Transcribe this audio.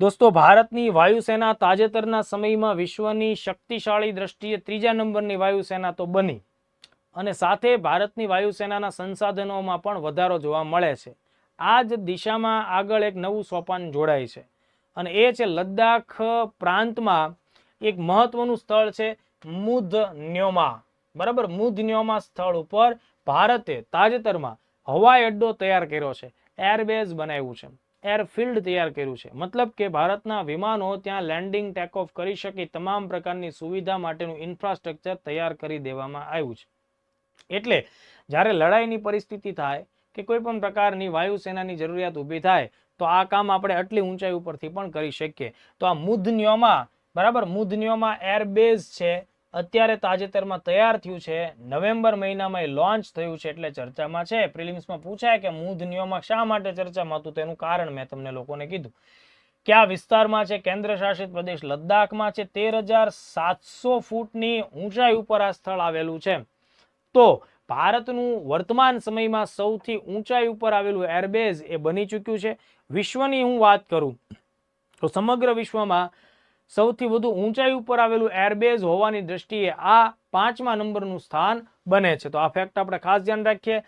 દોસ્તો, ભારતની વાયુસેના તાજેતરના સમયમાં વિશ્વની શક્તિશાળી દ્રષ્ટિએ ત્રીજા નંબરની વાયુસેના તો બની. અને સાથે ભારતની વાયુસેનાના સંસાધનોમાં પણ વધારો જોવા મળે છે. આ જ દિશામાં આગળ એક નવું સોપાન જોડાય છે. અને એ છે લદ્દાખ પ્રાંતમાં એક મહત્વનું સ્થળ છે મુધન્યોમા. બરાબર? મુધન્યોમા સ્થળ ઉપર ભારતે તાજેતરમાં હવાઈ અડ્ડો તૈયાર કર્યો છે. એરબેઝ બનાવ્યું છે. એરફિલ્ડ તૈયાર કર્યું છે. મતલબ કે ભારતના વિમાનો ત્યાં લેન્ડિંગ ટેકઓફ કરી શકે તમામ પ્રકારની સુવિધા માટેનું ઇન્ફ્રાસ્ટ્રક્ચર તૈયાર કરી દેવામાં આવ્યું છે. એટલે જ્યારે લડાઈની પરિસ્થિતિ થાય કે કોઈ પણ પ્રકારની વાયુસેનાની જરૂરિયાત ઊભી થાય, તો આ કામ આપણે આટલી ઊંચાઈ ઉપરથી પણ કરી શકીએ. તો આ મુધન્યોમાં બરાબર મુધન્યોમાં એરબેઝ છે અત્યારે તાજેતરમાં તૈયાર થયું છે. નવેમ્બર મહિનામાં એ લોન્ચ થયું છે એટલે ચર્ચામાં છે. પ્રિલિમ્સમાં પૂછાય કે મુધન્યોમાં શા માટે ચર્ચામાં હતું તેનું કારણ મેં તમને લોકોને કીધું. કયા વિસ્તારમાં છે? કેન્દ્ર શાસિત પ્રદેશ લદ્દાખમાં છે. તેર ફૂટની ઊંચાઈ ઉપર આ સ્થળ આવેલું છે. તો ભારતનું વર્તમાન સમયમાં સૌથી ઊંચાઈ ઉપર આવેલું એરબેઝ એ બની ચૂક્યું છે. વિશ્વની હું વાત કરું તો સમગ્ર વિશ્વમાં સૌથી વધુ ઊંચાઈ ઉપર આવેલું એરબેઝ હોવાની દ્રષ્ટિએ આ પાંચમા નંબરનું સ્થાન બને છે. તો આ ફેક્ટ આપણે ખાસ ધ્યાન રાખીએ.